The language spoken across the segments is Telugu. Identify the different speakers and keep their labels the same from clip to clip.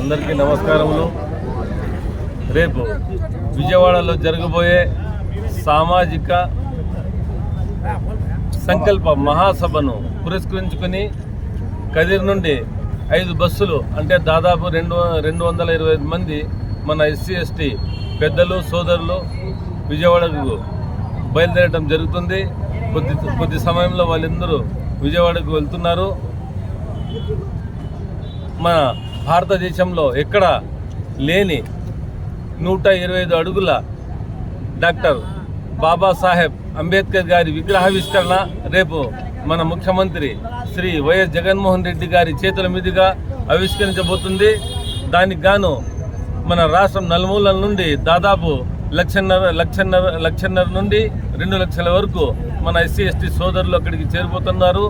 Speaker 1: అందరికీ నమస్కారములు. రేపు విజయవాడలో జరగబోయే సామాజిక సంకల్ప మహాసభను పురస్కరించుకొని కదిర్ నుండి ఐదు బస్సులు అంటే దాదాపు రెండు రెండు వందల ఇరవై ఐదు మంది మన ఎస్సీ ఎస్టీ పెద్దలు సోదరులు విజయవాడకు బయలుదేరడం జరుగుతుంది. కొద్ది కొద్ది సమయంలో వాళ్ళందరూ విజయవాడకు వెళ్తున్నారు. మన భారతదేశంలో ఎక్కడ లేని నూట ఇరవై ఐదు అడుగుల డాక్టర్ బాబాసాహెబ్ అంబేద్కర్ గారి విగ్రహావిష్కరణ రేపు మన ముఖ్యమంత్రి శ్రీ వైఎస్ జగన్మోహన్ రెడ్డి గారి చేతుల మీదుగా ఆవిష్కరించబోతుంది. దానికి గాను మన రాష్ట్రం నలుమూలల నుండి దాదాపు లక్షన్నర లక్షన్నర లక్షన్నర నుండి రెండు లక్షల వరకు మన ఎస్సీ ఎస్టీ సోదరులు అక్కడికి చేరిపోతున్నారు.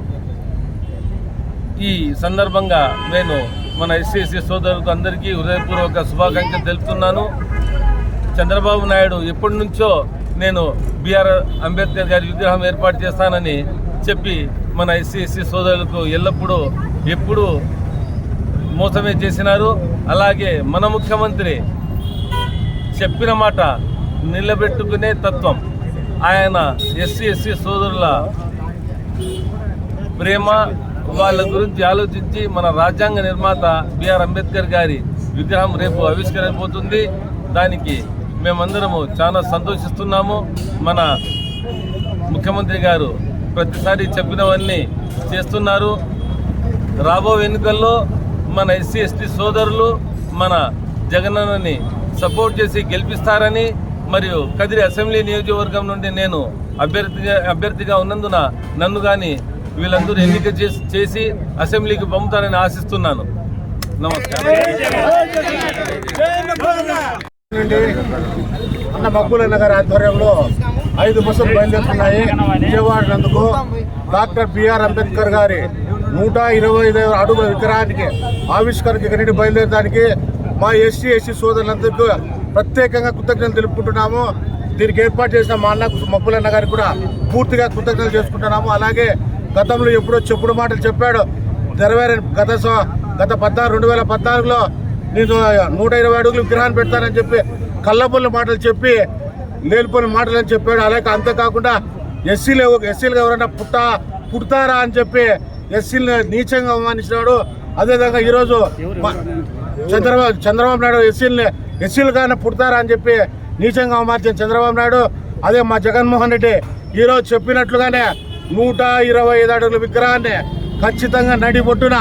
Speaker 1: ఈ సందర్భంగా నేను మన ఎస్సీసీ సోదరులకు అందరికీ హృదయపూర్వక శుభాకాంక్షలు తెలుపుతున్నాను. చంద్రబాబు నాయుడు ఎప్పటి నుంచో నేను బిఆర్ అంబేద్కర్ గారి విగ్రహం ఏర్పాటు చేస్తానని చెప్పి మన ఎస్సీఎస్సీ సోదరులకు ఎల్లప్పుడూ ఎప్పుడూ మోసమే చేసినారు. అలాగే మన ముఖ్యమంత్రి చెప్పిన మాట నిలబెట్టుకునే తత్వం ఆయన ఎస్సీ ఎస్సీ సోదరుల ప్రేమ వాళ్ళ గురించి ఆలోచించి మన రాజ్యాంగ నిర్మాత బిఆర్ అంబేద్కర్ గారి విగ్రహం రేపు ఆవిష్కరించబోతుంది. దానికి మేమందరము చాలా సంతోషిస్తున్నాము. మన ముఖ్యమంత్రి గారు ప్రతిసారి చెప్పినవన్నీ చేస్తున్నారు. రాబో ఎన్నికల్లో మన ఎస్సీ ఎస్టీ సోదరులు మన జగనన్నని సపోర్ట్ చేసి గెలిపిస్తారని మరియు కదిరి అసెంబ్లీ నియోజకవర్గం నుండి నేను అభ్యర్థిగా అభ్యర్థిగా ఉన్నందున నన్ను కానీ వీళ్ళందరూ ఎన్నిక చేసి చేసి అసెంబ్లీకి పంపుతారని ఆశిస్తున్నాను. నమస్కారం.
Speaker 2: అన్న మక్కుల నగర్ ఆధ్వర్యంలో ఐదు బస్సులు బయలుదేరుతున్నాయి. విజయవాడనందుకు డాక్టర్ బిఆర్ అంబేద్కర్ గారి నూట ఇరవై ఐదు అడుగుల విగ్రహానికి ఆవిష్కరణకి ఇక్కడి బయలుదేరడానికి మా ఎస్సీ ఎస్సీ సోదరులందరికీ ప్రత్యేకంగా కృతజ్ఞతలు తెలుపుకుంటున్నాము. దీనికి ఏర్పాటు చేసిన మా అన్న మక్కులన్న గారికి కూడా పూర్తిగా కృతజ్ఞతలు చేసుకుంటున్నాము. అలాగే గతంలో ఎప్పుడో చెప్పుడు మాటలు చెప్పాడు. నెరవేరని గత గత పద్నాలుగు రెండు వేల పద్నాలుగులో నేను నూట ఇరవై అడుగులు విగ్రహాన్ని పెడతానని చెప్పి కళ్ళబొల్ల మాటలు చెప్పి లేనిపోయిన మాటలు అని చెప్పాడు అలాగే అంతేకాకుండా ఎస్సీలు ఎస్సీలుగా ఎవరైనా పుట్ట పుడతారా అని చెప్పి ఎస్సీలు నీచంగా అవమానించినాడు. అదేవిధంగా ఈరోజు చంద్రబాబు చంద్రబాబు నాయుడు ఎస్సీలని ఎస్సీలుగానే పుడతారా అని చెప్పి నీచంగా అవమానించిన చంద్రబాబు నాయుడు. అదే మా జగన్మోహన్ రెడ్డి ఈరోజు చెప్పినట్లుగానే నూట ఇరవై ఐదు అడుగుల విగ్రహాన్ని ఖచ్చితంగా నడిబొట్టున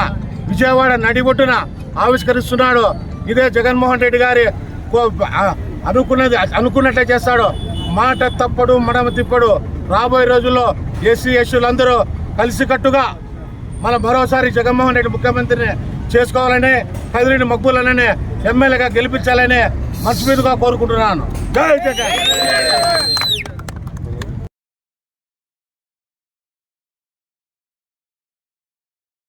Speaker 2: విజయవాడ నడిబొట్టున ఆవిష్కరిస్తున్నాడు. ఇదే జగన్మోహన్ రెడ్డి గారి కో- అనుకున్నది అనుకున్నట్లే చేస్తాడు. మాట తప్పడు మడమ తిప్పడు. రాబోయే రోజుల్లో ఎస్సీ ఎస్సీలందరూ కలిసికట్టుగా మన మరోసారి జగన్మోహన్ రెడ్డి ముఖ్యమంత్రిని చేసుకోవాలని కదిరిని మక్బూలనని ఎమ్మెల్యేగా గెలిపించాలని మనస్ఫూర్తిగా కోరుకుంటున్నాను. జై జగన్!